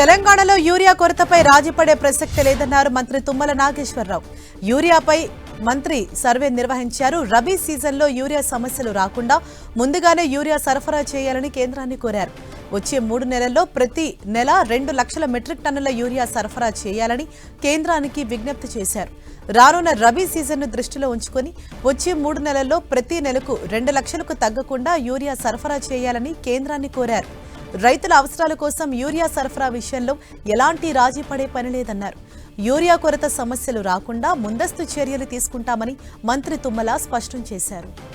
తెలంగాణలో యూరియా కొరతపై రాజీపడే ప్రసక్తి లేదన్నారు మంత్రి తుమ్మల నాగేశ్వరరావు. యూరియాపై మంత్రి సర్వే నిర్వహించారు. రబీ సీజన్లో యూరియా సమస్యలు రాకుండా ముందుగానే యూరియా సరఫరా చేయాలని కేంద్రాన్ని కోరారు. వచ్చే మూడు నెలల్లో ప్రతి నెల రెండు లక్షల మెట్రిక్ టన్నుల యూరియా సరఫరా చేయాలని కేంద్రానికి విజ్ఞప్తి చేశారు. రానున్న రబీ సీజన్ను దృష్టిలో ఉంచుకొని వచ్చే మూడు నెలల్లో ప్రతి నెలకు రెండు లక్షలకు తగ్గకుండా యూరియా సరఫరా చేయాలని కేంద్రాన్ని కోరారు. రైతుల అవసరాల కోసం యూరియా సరఫరా విషయంలో ఎలాంటి రాజీ పడే పని లేదన్నారు. యూరియా కొరత సమస్యలు రాకుండా ముందస్తు చర్యలు తీసుకుంటామని మంత్రి తుమ్మల స్పష్టం చేశారు.